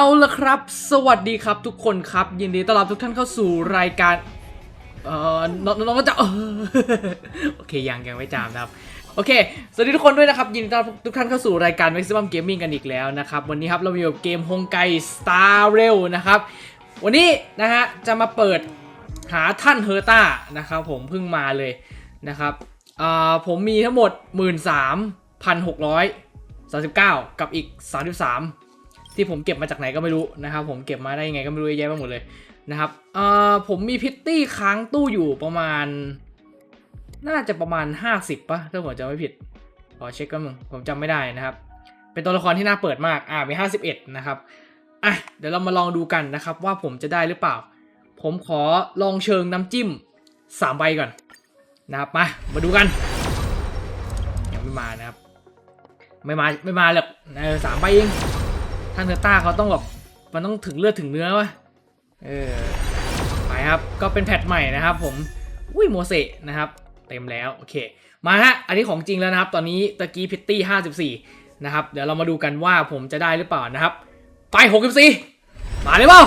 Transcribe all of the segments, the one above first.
เอาละครับ สวัสดีครับทุกคนครับ ยินดีต้อนรับทุกท่านเข้าสู่รายการ เอ่อน้องน้องก็จะเออโอเคยังยังไม่จามนะครับ โอเค สวัสดีทุกคนด้วยนะครับ ยินดีต้อนรับทุกท่านเข้าสู่รายการ Maximum Gaming กันอีกแล้วนะครับ วันนี้ครับเรามีอยู่กับเกมฮงไก Star Rail นะครับ วันนี้นะฮะจะมาเปิดหาท่านเฮอร์ต้านะครับผมเพิ่งมาเลยนะครับอ่าผมมีทั้งหมด 13,639 กับอีก 33 ที่ผมเก็บมาจากไหนก็ไม่รู้นะครับ ผมเก็บมาได้ยังไงก็ไม่รู้เยอะแยะไปหมดเลยนะครับเอ่อผมมีพิตตี้ค้างตู้อยู่ประมาณ น่าจะประมาณ 50ป่ะถ้าผมจำไม่ผิดขอเช็คก็มึงผมจำไม่ได้นะครับ เป็นตัวละครที่น่าเปิดมากอ่ามี51นะครับอะเดี๋ยวเรามาลองดูกันนะครับ ว่าผมจะได้หรือเปล่า ผมขอลองเชิงน้ำจิ้ม3ใบก่อนนะครับมามาดูกัน ยังไม่มานะครับ ไม่มาไม่มาหรอกสามใบเอง ท่านเทอร์ต้าเขาต้องแบบมันต้องถึงเลือดถึงเนื้อวะเออไปครับก็เป็นแพทใหม่นะครับ ผมอุ้ยโมเสสนะครับเต็มแล้วโอเคมาฮะอันนี้ของจริงแล้วนะครับ ตอนนี้ตะกี้พิตตี้54นะครับเดี๋ยวเรามาดูกันว่าผมจะได้หรือเปล่านะครับ ไป 64 มาเลยเปล่า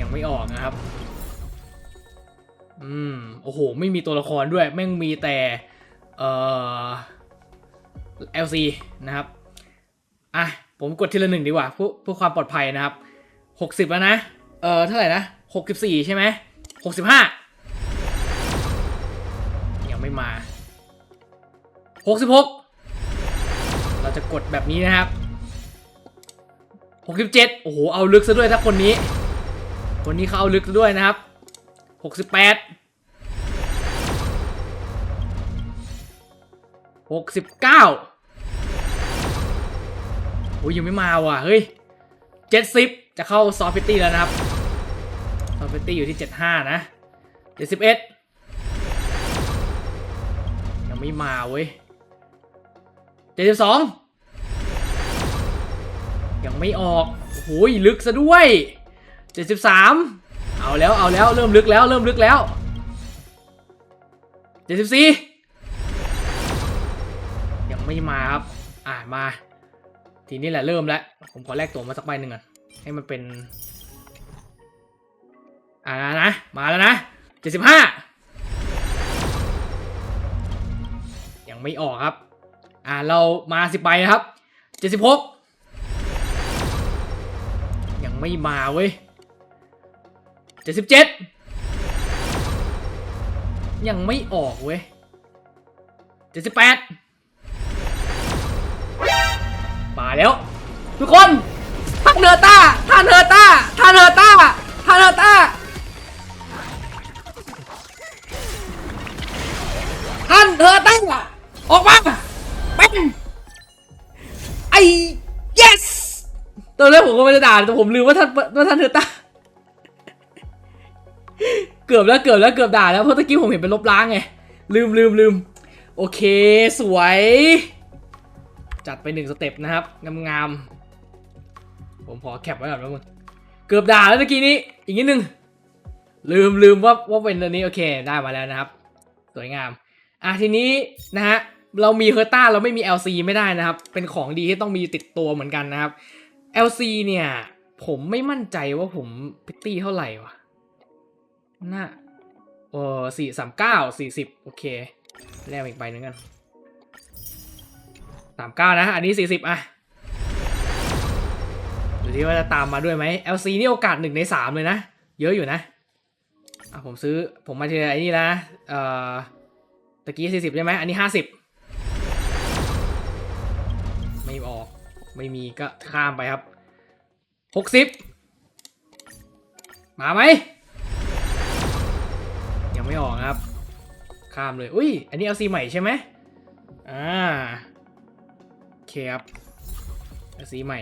ยังไม่ออกนะครับอืมโอ้โห ไม่มีตัวละครด้วย แม่งมีแต่ เอ่อ LC นะครับ อะ ผมกดทีละหนึ่งดีกว่าเพื่อเพื่อความปลอดภัยนะครับ60แล้วนะ เอ่อเท่าไหร่นะ64ใช่ไหม65ยังไม่มา66เราจะกดแบบนี้นะครับ67โอ้โห เอาลึกซะด้วยถ้าคนนี้ คนนี้เขาเอาลึกซะด้วยนะครับ68 69 โอ้ยยังไม่มาว่ะ เฮ้ย70จะเข้าซอฟฟิตี้แล้วนะครับ ซอฟฟิตี้อยู่ที่75นะ71ยังไม่มาเว้ย72ยังไม่ออกโอ้โหลึกซะด้วย73เอาแล้วเอาแล้วเริ่มลึกแล้วเริ่มลึกแล้ว74ยังไม่มาครับ อ่ามา ทีนี้แหละเริ่มแล้ว ผมขอแลกตัวมาสักใบหนึ่งก่อนให้มันเป็น อ่านะ มาแล้วนะ75ยังไม่ออกครับ อ่าเรามาสิบใบนะครับ76ยังไม่มาเว้ย77ยังไม่ออกเว้ย78 มาแล้ว ทุกคนท่านเนอร์ต้าท่านเนอร์ต้าท่านเนอร์ต้าท่านเนอร์ต้าท่านเนอร์ต้าออกมาเป็นไอ้ yes ตอนแรกผมก็ไม่ได้ด่าแต่ผมลืมว่าท่านว่าท่านเนอร์ต้าเกือบแล้วเกือบแล้วเกือบด่าแล้วเพราะตะกี้ผมเห็นเป็นลบล้างไงลืมลืมลืมโอเค สวย จัดไปหนึ่งสเต็ปนะครับงามๆผมขอแคปไว้ก่อนนะมึงเกือบด่าแล้วเมื่อกี้นี้อีกนิดนึง ลืมลืมว่าว่าเป็นตัวนี้โอเคได้มาแล้วนะครับ สวยงาม อะทีนี้นะฮะเรามีเฮอร์ต้าเราไม่มี LC ไม่ได้นะครับ เป็นของดีที่ต้องมีติดตัวเหมือนกันนะครับ LC เนี่ย ผมไม่มั่นใจว่าผมพิตตี้เท่าไหร่วะน่าเออสี่สามเก้าสี่สิบโอเค แลกอีกใบหนึ่งกัน สามเก้านะ อันนี้สี่สิบอะดูที่ว่าจะตามมาด้วยไหม LC นี่โอกาสหนึ่งในสามเลยนะ เยอะอยู่นะอะผมซื้อผมมาเจอไอ้นี่นะเอ่อตะกี้สี่สิบใช่ไหมอันนี้ห้าสิบไม่ออกไม่มีก็ข้ามไปครับหกสิบมาไหมยังไม่ออกครับ ข้ามเลย อุ้ย อันนี้ LC ใหม่ใช่ไหมอ่า เคครับสีใหม่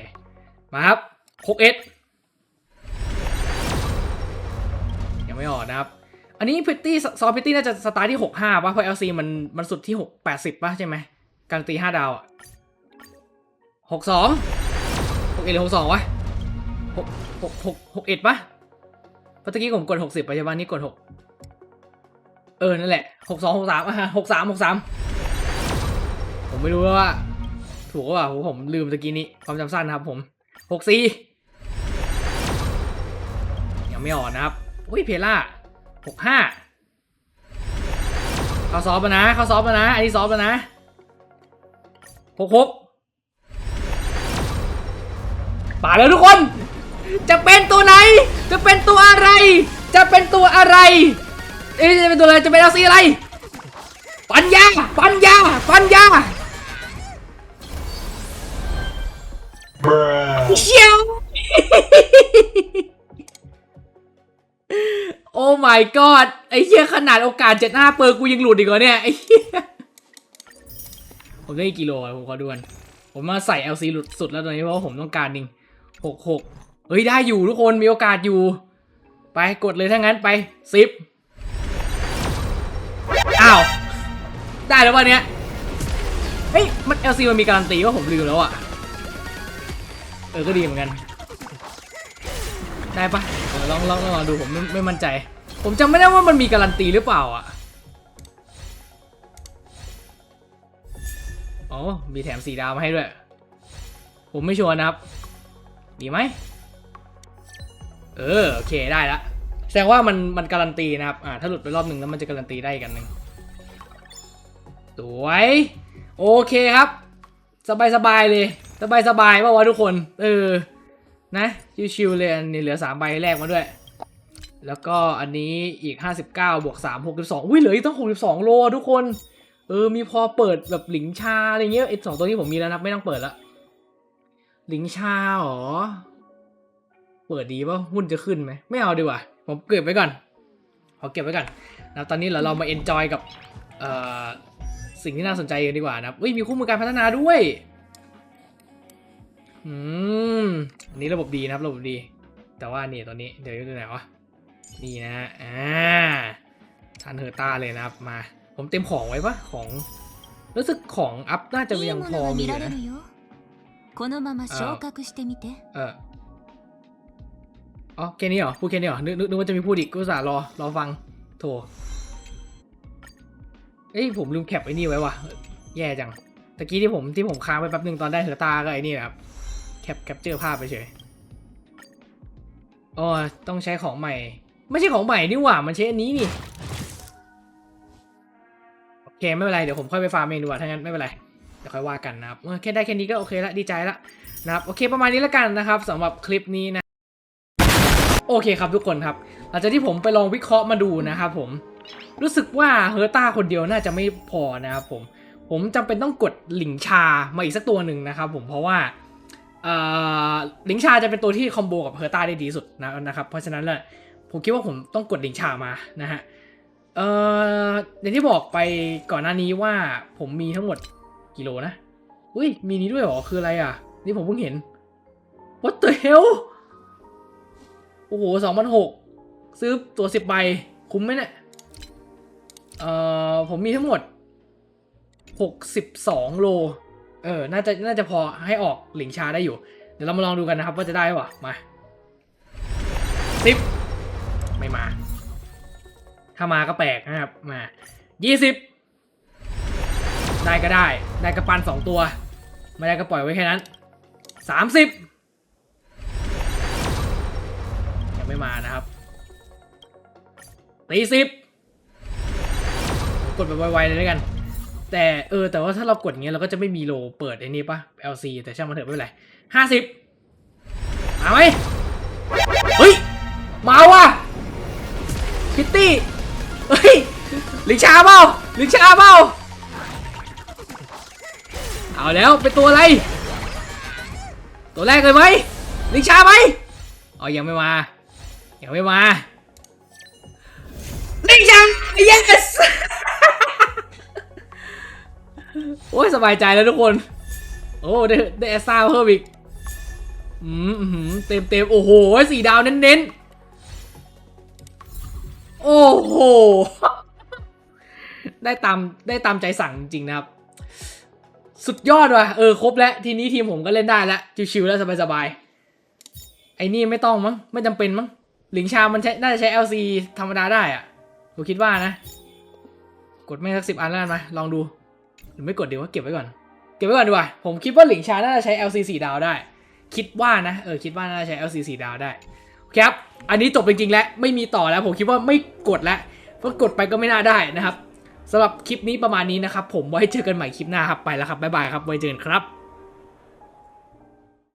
มาครับ 6S ยังไม่ออกนะครับ อันนี้พิตตี้ซอฟพิตตี้น่าจะสตาร์ทที่ 65ป่ะเพราะ LC มันมันสุดที่ 6 80ป่ะใช่ไหมการตี 5 ดาวอะ62 6 1หรือ62วะ6 6 6 6 1ป่ะเพราะตะกี้ผมกด 60ไปใช่ป่ะนี่กด 6 เออ นั่นแหละ 62 63อะ63 63 ผมไม่รู้ว่า ถูกว่าผมลืมตะกี้นี้ความจำสั้นครับผมหกสี่ยังไม่ออกนะครับ อุ้ยเพล่าหกห้าเขาซอฟมานะ เขาซอฟมานะ อันนี้ซอฟมานะหกหกป่าแล้วทุกคน จะเป็นตัวไหน จะเป็นตัวอะไร จะเป็นตัวอะไรเอ๊ะจะเป็นตัวอะไร จะเป็นเอาซีอะไร ปัญญา ปัญญา ปัญญา my god ไอ้เหี้ยขนาดโอกาสเจ็ดห้าเปอร์กูยังหลุดอีกเหรอเนี่ยไอ้เหี้ยผมได้กี่โลผมขอดูนผมมาใส่ LC หลุดสุดแล้วตอนนี้เพราะว่าผมต้องการหนึ่งหกหกเฮ้ยได้อยู่ทุกคนมีโอกาสอยู่ ไปกดเลยถ้างั้นไปสิบอ้าว ได้แล้ววันเนี้ยเฮ้ยมัน LC มันมีการันตีว่าผมลืมแล้วอะเออก็ดีเหมือนกัน ได้ปะลองลองลองดูผมไม่ไม่มั่นใจ ผมจำไม่ได้ว่ามันมีการันตีหรือเปล่าอะ อ๋อ มีแถมสีดาวมาให้ด้วย ผมไม่ชัวร์นะครับ ดีไหม เออ โอเค ได้ละ แสดงว่ามันมันการันตีนะครับ อ่า ถ้าหลุดไปรอบหนึ่งแล้วมันจะการันตีได้อีกอันหนึ่งสวย โอเคครับ สบายสบายเลย สบายสบายๆป่าวะทุกคน เออ นะ ชิวๆเลยนนี้เหลือ3ใบแรกมาด้วย แล้วก็อันนี้อีก 59 บวก 3 62อุ้ยเหลืออีกตั้ง 62 โลอะทุกคน เออ มีพอเปิดแบบหลิงชาอะไรเงี้ยไอ้สองตัวนี้ผมมีแล้วนะไม่ต้องเปิดละ หลิงชาหรอ เปิดดีป่ะหุ้นจะขึ้นไหม ไม่เอาดีกว่า ผมเก็บไว้ก่อนขอเก็บไว้ก่อนนะตอนนี้เราเรามาเอนจอยกับเอ่อสิ่งที่น่าสนใจกันดีกว่านะอุ้ยมีคู่มือการพัฒนาด้วยอืมอันนี้ระบบดีนะครับระบบดี แต่ว่านี่ตัวนี้เดี๋ยวดูไหนวะ นี่นะฮะอ่าทันเฮอร์ต้าเลยนะครับ มา ผมเต็มของไว้ปะของ รู้สึกของอัพน่าจะ いい ยัง も พอ のが มี 見 อยู่ られ นะ るよこのまま昇格してみて เอออ๋อแค่นี้เหรอ พูดแค่นี้เหรอ นึกนึกนึกว่าจะมีพูดอีกก็อุตสาห์รอ รอฟัง โถเอ้ยผมลืมแคปไอ้นี่ไว้ว่ะ แย่จัง ตะกี้ที่ผมที่ผมค้างไปแป๊บหนึ่งตอนได้เฮอร์ตาก็ไอ้นี่แหละครับ แคปแคปเจอร์ภาพไปเฉยอ๋อต้องใช้ของใหม่ ไม่ใช่ของใหม่นี่หว่า มันใช้อันนี้นี่โอเคไม่เป็นไรเดี๋ยวผมค่อยไปฟาร์มเองดีกว่าถ้างั้นไม่เป็นไรเดี๋ยวค่อยว่ากันนะครับแค่ได้แค่นี้ก็โอเคละดีใจละนะครับโอเคประมาณนี้แล้วกันนะครับสำหรับคลิปนี้นะโอเคครับทุกคนครับหลังจากที่ผมไปลองวิเคราะห์มาดูนะครับผมรู้สึกว่าเฮอร์ต้าคนเดียวน่าจะไม่พอนะครับผมผมจำเป็นต้องกดหลิงชามาอีกสักตัวหนึ่งนะครับผมเพราะว่าหลิงชาจะเป็นตัวที่คอมโบกับเฮอร์ต้าได้ดีสุดนะนะครับเพราะฉะนั้นเลย ผมคิดว่าผมต้องกดหลิงชามานะฮะเอ่ออย่างที่บอกไปก่อนหน้านี้ว่าผมมีทั้งหมดกิโลนะอุ้ยมีนี้ด้วยหรอคืออะไรอะ นี่ผมเพิ่งเห็น what the hell โอ้โหสองพันหกซื้อตัวสิบใบ คุ้มไหมเนี่ยเอ่อผมมีทั้งหมดหกสิบสองโล เออ น่าจะ น่าจะพอให้ออกหลิงชาได้อยู่ เดี๋ยวเรามาลองดูกันนะครับว่าจะได้ปะมาสิบ ไม่มา ถ้ามาก็แปลกนะครับ มายี่สิบได้ก็ได้ ได้กระปันสองตัว ไม่ได้ก็ปล่อยไว้แค่นั้นสามสิบยังไม่มานะครับตีสิบกดแบบไวๆเลยแล้วกัน แต่เออแต่ว่าถ้าเรากดอย่างเงี้ยเราก็จะไม่มีโลเปิดไอ้นี่ปะ LC แต่ช่างมันเถอะไม่เป็นไรห้าสิบมาไหมเฮ้ย มาว่ะ พิตตี้เฮ้ยลิงชาเปล่าลิงชาเปล่าเอาแล้วเป็นตัวอะไร ตัวแรกเลยไหมลิงชาไหมอ๋อยังไม่มายังไม่มาลิงชัง yes โอ้ยสบายใจแล้วทุกคน โอ้ได้ได้แอสซาเพิ่มอีกอืมเต็มเต็มโอ้โหสีดาวเน้นๆ โอ้โห ได้ตามได้ตามใจสั่งจริงนะครับ สุดยอดว่ะ เออครบแล้ว ทีนี้ทีมผมก็เล่นได้แล้ว ชิวๆแล้วสบายๆ ไอ้นี่ไม่ต้องมั้ง ไม่จำเป็นมั้ง หลิงชามันใช้ น่าจะใช้ LC ธรรมดาได้อะผมคิดว่านะ กดไม่สักสิบอันแล้วกันมาลองดู หรือไม่กดเดี๋ยวว่าเก็บไว้ก่อน เก็บไว้ก่อนดีกว่า ผมคิดว่าหลิงชาน่าจะใช้ LC สี่ดาวได้ คิดว่านะ เออ คิดว่าน่าจะใช้ LC 4ดาวได้ ครับ อันนี้จบจริงๆแล้วไม่มีต่อแล้วผมคิดว่าไม่กดแล้วเพราะกดไปก็ไม่น่าได้นะครับสำหรับคลิปนี้ประมาณนี้นะครับ ผมไว้เจอกันใหม่คลิปหน้าครับไปแล้วครับบ๊ายบายครับไว้เจอกันครับ